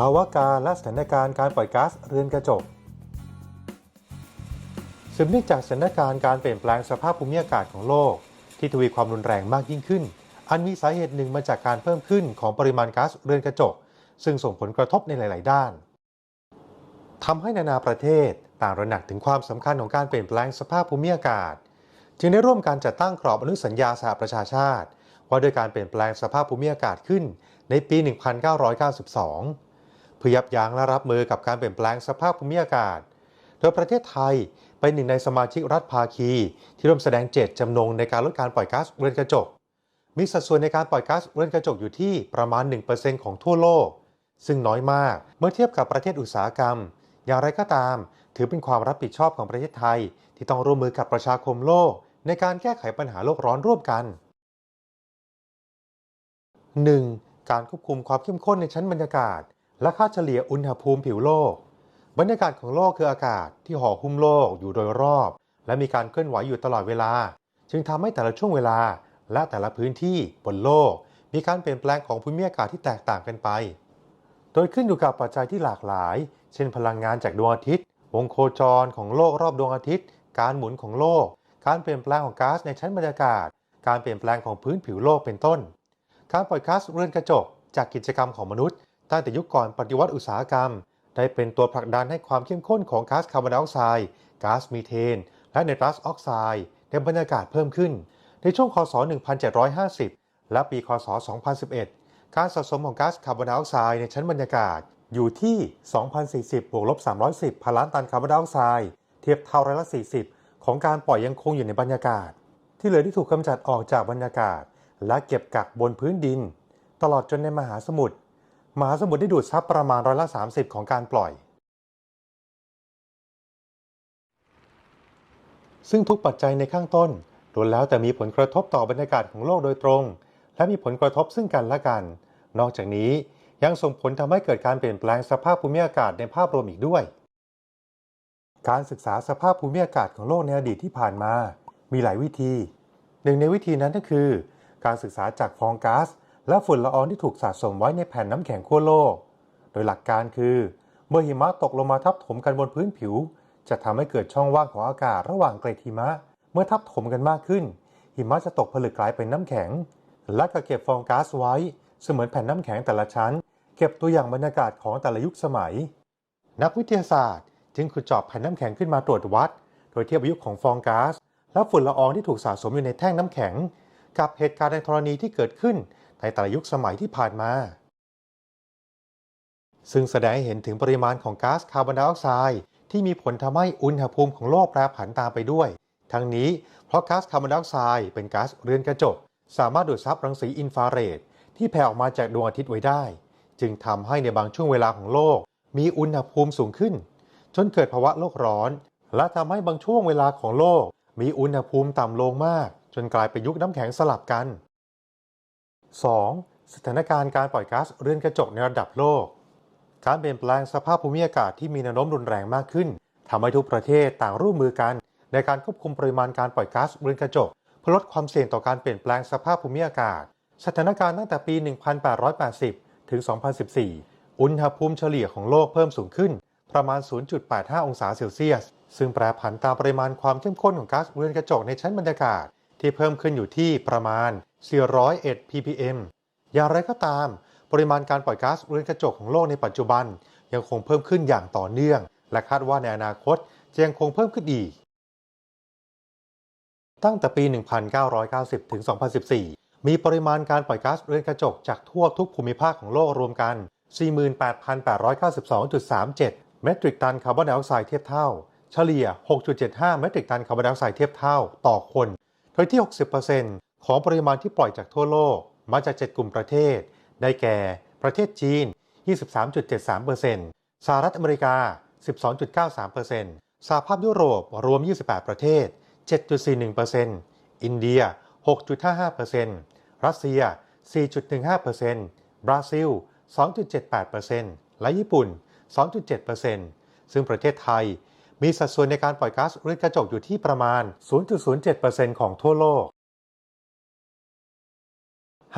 ภาวะการและสถานการณ์การปล่อยก๊าซเรือนกระจกสืบเนื่องจากสถานการณ์การเปลี่ยนแปลงสภาพภูมิอากาศของโลก ที่ทวีความรุนแรงมากยิ่งขึ้น อันมีสาเหตุหนึ่งมาจากการเพิ่มขึ้นของปริมาณก๊าซเรือนกระจก ซึ่งส่งผลกระทบในหลาย ๆ ด้านทำให้นานาประเทศต่างระหนักถึงความสำคัญของการเปลี่ยนแปลงสภาพภูมิอากาศ จึงได้ร่วมการจัดตั้งกรอบอนุสัญญาสหประชาชาติ ว่าด้วยการเปลี่ยนแปลงสภาพภูมิอากาศขึ้นในปี 1992เพื่อยับยั้งและรับมือกับการเปลี่ยนแปลงสภาพภูมิอากาศ โดยประเทศไทยเป็นหนึ่งในสมาชิกรัฐภาคี ที่ร่วมแสดงเจตจำนงในการลดการปล่อยก๊าซเรือนกระจก มีสัดส่วนในการปล่อยก๊าซเรือนกระจกอยู่ที่ประมาณ 1%ของทั่วโลก ซึ่งน้อยมากเมื่อเทียบกับประเทศอุตสาหกรรม อย่างไรก็ตาม ถือเป็นความรับผิดชอบของประเทศไทย ที่ต้องร่วมมือกับประชาคมโลก ในการแก้ไขปัญหาโลกร้อนร่วมกัน 1. การควบคุมความเข้มข้นในชั้นบรรยากาศ และค่าเฉลี่ยอุณหภูมิผิวโลก บรรยากาศของโลกคืออากาศที่ห่อหุ้มโลกอยู่โดยรอบ และมีการเคลื่อนไหวอยู่ตลอดเวลา จึงทำให้แต่ละช่วงเวลา และแต่ละพื้นที่บนโลก มีการเปลี่ยนแปลงของภูมิอากาศที่แตกต่างกันไป โดยขึ้นอยู่กับปัจจัยที่หลากหลาย เช่น พลังงานจากดวงอาทิตย์ วงโคจรของโลกรอบดวงอาทิตย์ การหมุนของโลก การเปลี่ยนแปลงของก๊าซในชั้นบรรยากาศ การเปลี่ยนแปลงของพื้นผิวโลกเป็นต้น การปล่อยก๊าซเรือนกระจกจากกิจกรรมของมนุษย์ ตั้งแต่ยุคก่อนปฏิวัติอุตสาหกรรม ได้เป็นตัวผลักดันให้ความเข้มข้นของก๊าซคาร์บอนไดออกไซด์ก๊าซมีเทน และไนตรัสออกไซด์ในบรรยากาศเพิ่มขึ้น ในช่วงคศ 1750 และปีคศ 2011 การสะสมของก๊าซคาร์บอนไดออกไซด์ในชั้นบรรยากาศอยู่ที่ 2,040 บวกลบ 310 พันล้านตันคาร์บอนไดออกไซด์เทียบเท่าร้อยละ40 ของการปล่อยยังคงอยู่ในบรรยากาศ ที่เหลือที่ถูกกำจัดออกจากบรรยากาศ และเก็บกักบนพื้นดิน ตลอดจนในมหาสมุทร มหาสมุทรได้ดูดซับประมาณร้อยละ30 ของการปล่อย ซึ่งทุกปัจจัยในข้างต้นล้วนแล้วแต่มีผลกระทบต่อบรรยากาศของโลกโดยตรง และมีผลกระทบซึ่งกันและกัน นอกจากนี้ยังส่งผลทำให้เกิดการเปลี่ยนแปลงสภาพภูมิอากาศในภาพรวมอีกด้วย การศึกษาสภาพภูมิอากาศของโลกในอดีตที่ผ่านมา มีหลายวิธี หนึ่งในวิธีนั้นก็คือ การศึกษาจากฟองก๊าซ และฝุ่นละอองที่ถูกสะสมไว้ในแผ่นน้ำแข็งขั้วโลก โดยหลักการคือ เมื่อหิมะตกลงมาทับถมกันบนพื้นผิว จะทำให้เกิดช่องว่างของอากาศระหว่างเกล็ดหิมะ เมื่อทับถมกันมากขึ้น หิมะจะตกผลึกกลายเป็นน้ำแข็ง และก็เก็บฟองก๊าซไว้เสมือนแผ่นน้ำแข็งแต่ละชั้น เก็บตัวอย่างบรรยากาศของแต่ละยุคสมัย นักวิทยาศาสตร์ จึงขุดเจาะแผ่นน้ำแข็งขึ้นมาตรวจวัด โดยเทียบอายุของฟองก๊าซและฝุ่นละอองที่ถูกสะสมอยู่ในแท่งน้ำแข็ง กับเหตุการณ์ในธรณีที่เกิดขึ้น ในแต่ละยุคสมัยที่ผ่านมา ซึ่งแสดงให้เห็นถึงปริมาณของก๊าซคาร์บอนไดออกไซด์ที่มีผลทำให้อุณหภูมิของโลกแปรผันตามไปด้วย ทั้งนี้เพราะก๊าซคาร์บอนไดออกไซด์เป็นก๊าซเรือนกระจก สามารถดูดซับรังสีอินฟราเรดที่แผ่ออกมาจากดวงอาทิตย์ไว้ได้ จึงทำให้ในบางช่วงเวลาของโลก มีอุณหภูมิสูงขึ้น จนเกิดภาวะโลกร้อน และทำให้บางช่วงเวลาของโลก มีอุณหภูมิต่ำลงมาก จนกลายเป็นยุคน้ำแข็งสลับกัน 2. สถานการณ์การปล่อยก๊าซเรือนกระจกในระดับโลก การเปลี่ยนแปลงสภาพภูมิอากาศที่มีแนวโน้มรุนแรงมากขึ้นทำให้ทุกประเทศต่างร่วมมือกัน ในการควบคุมปริมาณการปล่อยก๊าซเรือนกระจก เพื่อลดความเสี่ยงต่อการเปลี่ยนแปลงสภาพภูมิอากาศ สถานการณ์ตั้งแต่ปี 1880 ถึง 2014 อุณหภูมิเฉลี่ยของโลกเพิ่มสูงขึ้น ประมาณ 0.85 องศาเซลเซียส ซึ่งแปรผันตามปริมาณความเข้มข้นของก๊าซเรือนกระจกในชั้นบรรยากาศที่เพิ่มขึ้นอยู่ที่ประมาณ 401 ppm อย่างไรก็ตาม ปริมาณการปล่อยก๊าซเรือนกระจกของโลกในปัจจุบัน ยังคงเพิ่มขึ้นอย่างต่อเนื่อง และคาดว่าในอนาคตจะยังคงเพิ่มขึ้นอีก ตั้งแต่ปี 1990 ถึง 2014 มีปริมาณการปล่อยก๊าซเรือนกระจกจากทั่วทุกภูมิภาคของโลกรวมกัน 48,892.37 เมตริกตันคาร์บอนไดออกไซด์เทียบเท่า เฉลี่ย 6.75 เมตริกตันคาร์บอนไดออกไซด์เทียบเท่า ต่อคน โดยที่ 60% ของปริมาณที่ปล่อยจากทั่วโลกมาจาก 7 กลุ่มประเทศ ได้แก่ ประเทศจีน 23.73%สหรัฐอเมริกา 12.93%สหภาพยุโรปรวม 28 ประเทศ 7.41%อินเดีย 6.55%รัสเซีย 4.15%บราซิล 2.78%และญี่ปุ่น 2.7%ซึ่งประเทศไทย มีสัดส่วนในการปล่อยก๊าซเรือนกระจกอยู่ที่ประมาณ 0.07%ของทั่วโลก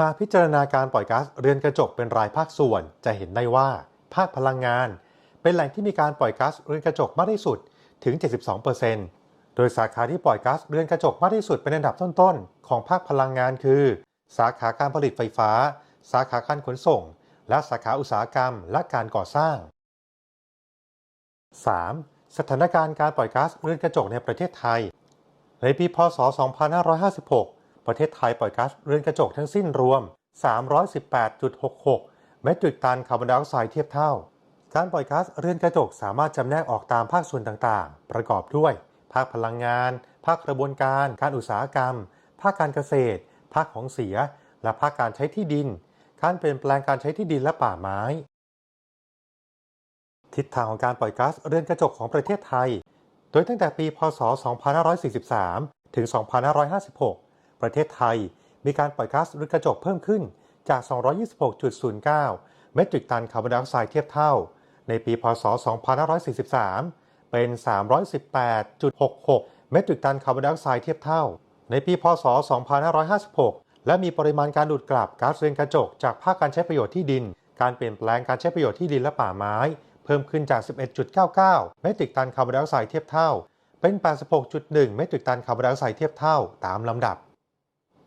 หากพิจารณาการปล่อยก๊าซเรือนกระจกเป็นรายภาคส่วน จะเห็นได้ว่า ภาคพลังงาน เป็นแหล่งที่มีการปล่อยก๊าซเรือนกระจกมากที่สุดถึง 72%โดยสาขาที่ปล่อยก๊าซเรือนกระจกมากที่สุดเป็นอันดับต้นๆ ของภาคพลังงานคือ สาขาการผลิตไฟฟ้า สาขาการขนส่ง และสาขาอุตสาหกรรมและการก่อสร้าง 3. สถานการณ์การปล่อยก๊าซเรือนกระจกในประเทศไทย ในปีพศ 2556 ประเทศไทยปล่อยก๊าซเรือนกระจกทั้งสิ้นรวม 318.66 เมตริกตันคาร์บอนไดออกไซด์เทียบเท่า การปล่อยก๊าซเรือนกระจกสามารถจำแนกออกตามภาคส่วนต่างๆ ประกอบด้วย ภาคพลังงาน ภาคกระบวนการ การอุตสาหกรรม ภาคการเกษตร ภาคของเสีย และภาคการใช้ที่ดิน การเปลี่ยนแปลงการใช้ที่ดินและป่าไม้ ทิศทางของการปล่อยก๊าซเรือนกระจกของประเทศไทย โดยตั้งแต่ปี พศ 2543 ถึง 2556 ประเทศไทย มีการปล่อยก๊าซเรือนกระจกเพิ่มขึ้นจาก 226.09 เมตริกตันคาร์บอนไดออกไซด์เทียบเท่า ในปี พศ 2543 เป็น 318.66 เมตริกตันคาร์บอนไดออกไซด์เทียบเท่า ในปี พศ 2556 และมีปริมาณการดูดกลับก๊าซเรือนกระจกจากภาคการใช้ประโยชน์ที่ดิน การเปลี่ยนแปลงการใช้ประโยชน์ที่ดินและป่าไม้ เพิ่มขึ้นจาก 11.99 เมตริกตันคาร์บอนไดออกไซด์เทียบเท่า เป็น 86.1 เมตริกตันคาร์บอนไดออกไซด์เทียบเท่า ตามลำดับ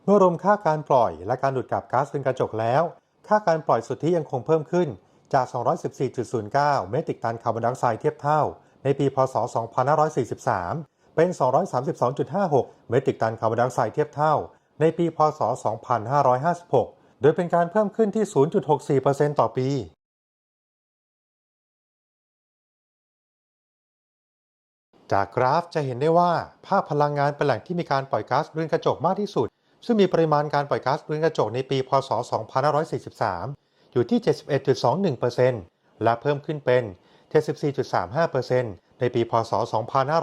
เมื่อรวมค่าการปล่อยและการดูดกลับก๊าซเรือนกระจกแล้ว ค่าการปล่อยสุทธิยังคงเพิ่มขึ้นจาก 214.09 เมตริกตันคาร์บอนไดออกไซด์เทียบเท่า ในปี พศ 2543 เป็น 232.56 เมตริกตันคาร์บอนไดออกไซด์เทียบเท่า ในปี พศ 2556 โดยเป็นการเพิ่มขึ้นที่ 0.64%ต่อปีจากกราฟจะเห็นได้ว่าภาคพลังงานเป็นแหล่งที่มีการปล่อยก๊าซเรือนกระจกมากที่สุด ซึ่งมีปริมาณการปล่อยก๊าซเรือนกระจกในปี พศ 2543 อยู่ที่ 71.21%และเพิ่มขึ้นเป็น 74.35%ในปี พศ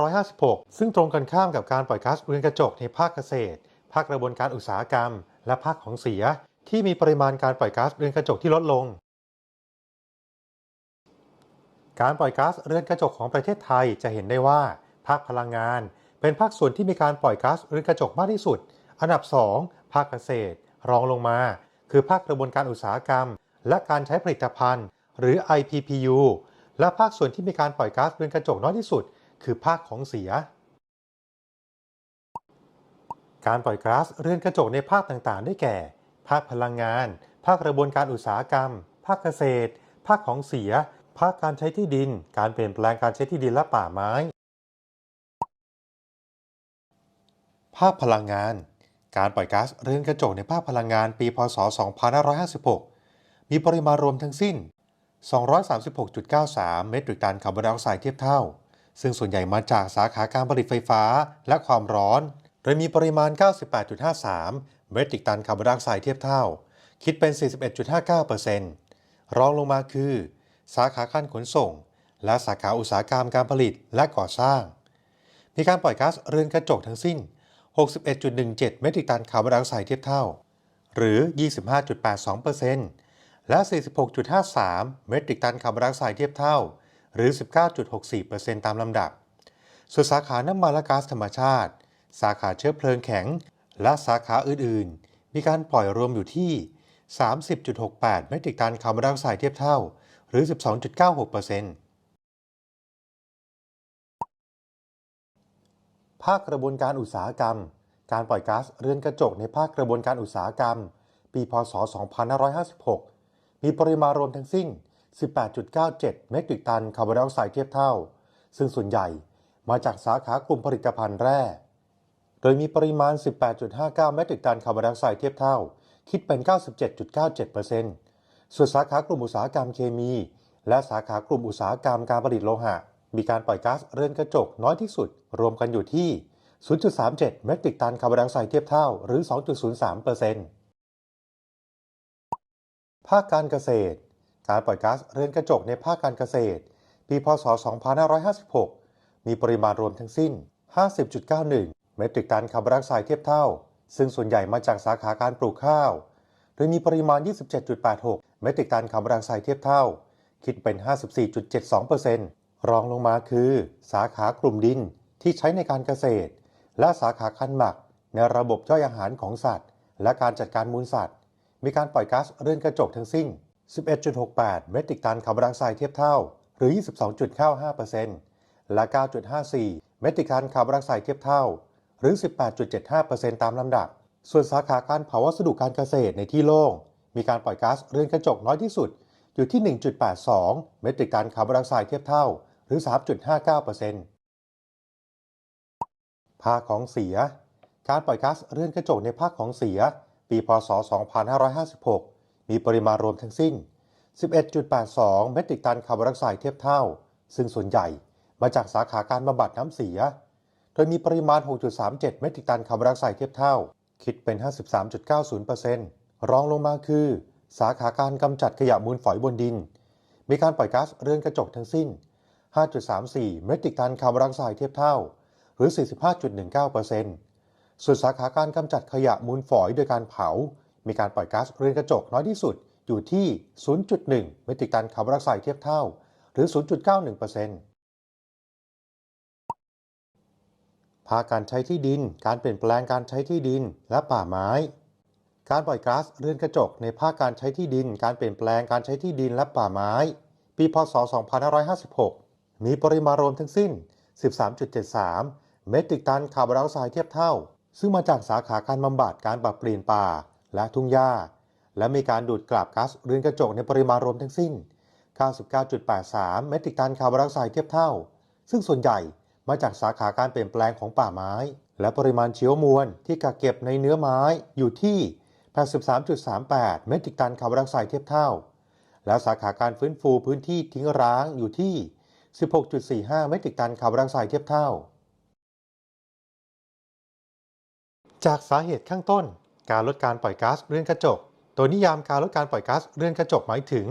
2556 ซึ่งตรงกันข้ามกับการปล่อยก๊าซเรือนกระจกในภาคเกษตร ภาคกระบวนการอุตสาหกรรม และภาคของเสีย ที่มีปริมาณการปล่อยก๊าซเรือนกระจกที่ลดลง การปล่อยก๊าซเรือนกระจกของประเทศไทยจะเห็นได้ว่า ภาคพลังงาน เป็นภาคส่วนที่มีการปล่อยก๊าซเรือนกระจกมากที่สุด อันดับ 2 ภาคเกษตร รองลงมา คือภาคกระบวนการอุตสาหกรรม และการใช้ผลิตภัณฑ์ หรือ IPPU และภาคส่วนที่มีการปล่อยก๊าซเรือนกระจกน้อยที่สุด คือภาคของเสีย การปล่อยก๊าซเรือนกระจกในภาคต่างๆ ได้แก่ ภาคพลังงาน ภาคกระบวนการอุตสาหกรรม ภาคเกษตร ภาคของเสีย ภาคการใช้ที่ดิน การเปลี่ยนแปลงการใช้ที่ดินและป่าไม้ ภาคพลังงาน การปล่อยก๊าซเรือนกระจกในภาคพลังงานปี พศ 2556 มีปริมาณรวมทั้งสิ้น 236.93 เมตริกตันคาร์บอนไดออกไซด์เทียบเท่า ซึ่งส่วนใหญ่มาจากสาขาการผลิตไฟฟ้าและความร้อน โดยมีปริมาณ 98.53 เมตริกตันคาร์บอนไดออกไซด์เทียบเท่า คิดเป็น 41.59%รองลงมาคือ สาขาการขนส่ง และสาขาอุตสาหกรรมการผลิตและก่อสร้าง มีการปล่อยก๊าซเรือนกระจกทั้งสิ้น 61.17 เมตริกตันคาร์บอนไดออกไซด์เทียบเท่า หรือ 25.82%และ 46.53 เมตริกตันคาร์บอนไดออกไซด์เทียบเท่า หรือ 19.64%ตามลำดับ ส่วนสาขาน้ำมันและก๊าซธรรมชาติ สาขาเชื้อเพลิงแข็ง และสาขาอื่น ๆ มีการปล่อยรวมอยู่ที่ 30.68 เมตริกตันคาร์บอนไดออกไซด์เทียบเท่า หรือ 12.96% ภาคกระบวนการอุตสาหกรรม การปล่อยก๊าซเรือนกระจกในภาคกระบวนการอุตสาหกรรม ปี พศ 2556 มีปริมาณรวมทั้งสิ้น 18.97 เมตริกตันคาร์บอนไดออกไซด์เทียบเท่า ซึ่งส่วนใหญ่มาจากสาขากลุ่มผลิตภัณฑ์แร่ โดยมีปริมาณ 18.59 เมตริกตันคาร์บอนไดออกไซด์เทียบเท่า คิดเป็น 97.97%ส่วนสาขากลุ่มอุตสาหกรรมเคมี และสาขากลุ่มอุตสาหกรรมการผลิตโลหะ มีการปล่อยก๊าซเรือนกระจกน้อยที่สุด รวมกันอยู่ที่ 0.37 เมตริกตันคาร์บอนไดออกไซด์เทียบเท่า หรือ 2.03%ภาคการเกษตร การปล่อยก๊าซเรือนกระจกในภาคการเกษตร ปี พศ 2556 มีปริมาณรวมทั้งสิ้น 50.91 เมตริกตันคาร์บอนไดออกไซด์เทียบเท่า ซึ่งส่วนใหญ่มาจากสาขาการปลูกข้าว โดยมีปริมาณ 27.86 เมตริกตันคาร์บอนไดออกไซด์เทียบเท่า คิดเป็น 54.72%ร รองลงมาคือสาขากลุ่มดินที่ใช้ในการเกษตร และสาขาคันหมัก ในระบบย่อยอาหารของสัตว์ และการจัดการมูลสัตว์ มีการปล่อยก๊าซเรือนกระจกทั้งสิ้น 11.68 เมตริกตันคาร์บอนไดออกไซด์เทียบเท่า หรือ 22.95%และ 9.54 เมตริกตันคาร์บอนไดออกไซด์เทียบเท่า หรือ 18.75%ตามลำดับ ส่วนสาขาการเผาวัสดุการเกษตรในที่โล่ง มีการปล่อยก๊าซเรือนกระจกน้อยที่สุด อยู่ที่ 1.82 เมตริกตันคาร์บอนไดออกไซด์เทียบเท่า หรือ 3.59%ภาคของเสีย การปล่อยก๊าซเรือนกระจกในภาคของเสีย ปี พศ 2556 มีปริมาณรวมทั้งสิ้น 11.82 เมตริกตันคาร์บอนไดออกไซด์เทียบเท่า ซึ่งส่วนใหญ่มาจากสาขาการบำบัดน้ำเสีย โดยมีปริมาณ 6.37 เมตริกตันคาร์บอนไดออกไซด์เทียบเท่า คิดเป็น 53.90%รองลงมาคือ สาขาการกำจัดขยะมูลฝอยบนดิน มีการปล่อยก๊าซเรือนกระจกทั้งสิ้น 5.34 เมตริกตันคาร์บอนไดออกไซด์เทียบเท่า หรือ 45.19%ส่วนสาขาการกำจัดขยะมูลฝอยโดยการเผา มีการปล่อยก๊าซเรือนกระจกน้อยที่สุดอยู่ที่ 0.1 เมตริกตันคาร์บอนไดออกไซด์เทียบเท่า หรือ 0.91%ภาคการใช้ที่ดิน การเปลี่ยนแปลงการใช้ที่ดิน และป่าไม้ การปล่อยก๊าซเรือนกระจกในภาคการใช้ที่ดิน การเปลี่ยนแปลงการใช้ที่ดินและป่าไม้ ปี พศ 2556 มีปริมาณรวมทั้งสิ้น 13.73 เมตริกตันคาร์บอนไดออกไซด์เทียบเท่า ซึ่งมาจากสาขาการบำบัดการปรับเปลี่ยนป่า และทุ่งหญ้า และมีการดูดกลับก๊าซเรือนกระจกในปริมาณรวมทั้งสิ้น 99.83 เมตริกตันคาร์บอนไดออกไซด์เทียบเท่า ซึ่งส่วนใหญ่มาจากสาขาการเปลี่ยนแปลงของป่าไม้ และปริมาณเชื้อมวลที่กักเก็บในเนื้อไม้อยู่ที่ 83.38 เมตริกตันคาร์บอนไดออกไซด์เทียบเท่า และสาขาการฟื้นฟูพื้นที่ทิ้งร้างอยู่ที่ 16.45 เมตริกตันคาร์บอนไดออกไซด์เทียบเท่า จากสาเหตุข้างต้น การลดการปล่อยก๊าซเรือนกระจกตัวนิยามการลดการปล่อยก๊าซเรือนกระจกหมายถึง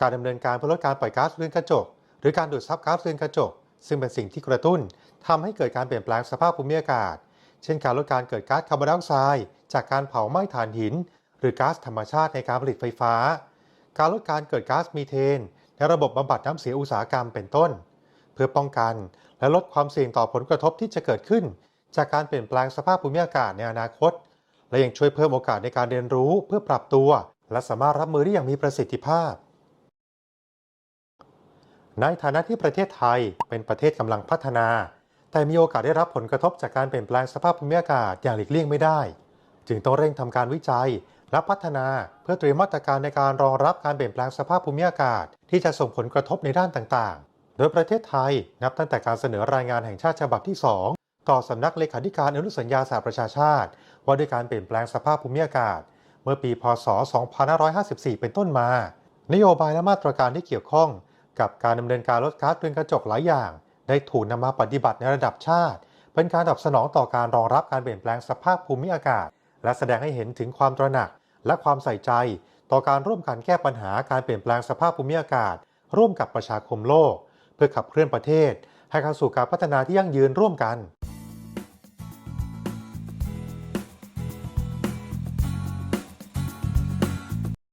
การดำเนินการเพื่อลดการปล่อยก๊าซเรือนกระจก หรือการดูดซับก๊าซเรือนกระจก ซึ่งเป็นสิ่งที่กระตุ้นทำให้เกิดการเปลี่ยนแปลงสภาพภูมิอากาศ เช่น การลดการเกิดก๊าซคาร์บอนไดออกไซด์จากการเผาไหม้ถ่านหิน หรือก๊าซธรรมชาติในการผลิตไฟฟ้า การลดการเกิดก๊าซมีเทน ในระบบบำบัดน้ำเสียอุตสาหกรรมเป็นต้น เพื่อป้องกันและลดความเสี่ยงต่อผลกระทบที่จะเกิดขึ้น จากการเปลี่ยนแปลงสภาพภูมิอากาศในอนาคต และยังช่วยเพิ่มโอกาสในการเรียนรู้เพื่อปรับตัว และสามารถรับมือได้อย่างมีประสิทธิภาพ ในฐานะที่ประเทศไทยเป็นประเทศกำลังพัฒนา แต่มีโอกาสได้รับผลกระทบจากการเปลี่ยนแปลงสภาพภูมิอากาศอย่างหลีกเลี่ยงไม่ได้ จึงต้องเร่งทำการวิจัย และพัฒนาเพื่อเตรียมมาตรการในการรองรับการเปลี่ยนแปลงสภาพภูมิอากาศ ที่จะส่งผลกระทบในด้านต่างๆ โดยประเทศไทยนับตั้งแต่การเสนอรายงานแห่งชาติฉบับที่ 2 ต่อสำนักเลขาธิการอนุสัญญาสหประชาชาติ ว่าด้วยการเปลี่ยนแปลงสภาพภูมิอากาศ เมื่อปี พศ 2554 เป็นต้นมา นโยบายและมาตรการที่เกี่ยวข้อง กับการดำเนินการลดก๊าซเรือนกระจกหลายอย่าง ได้ถูกนำมาปฏิบัติในระดับชาติ เป็นการตอบสนองต่อการรองรับการเปลี่ยนแปลงสภาพภูมิอากาศ และแสดงให้เห็นถึงความตระหนักและความใส่ใจ ต่อการร่วมกันแก้ปัญหาการเปลี่ยนแปลงสภาพภูมิอากาศ ร่วมกับประชาคมโลก เพื่อขับเคลื่อนประเทศ ให้เข้าสู่การพัฒนาที่ยั่งยืนร่วมกัน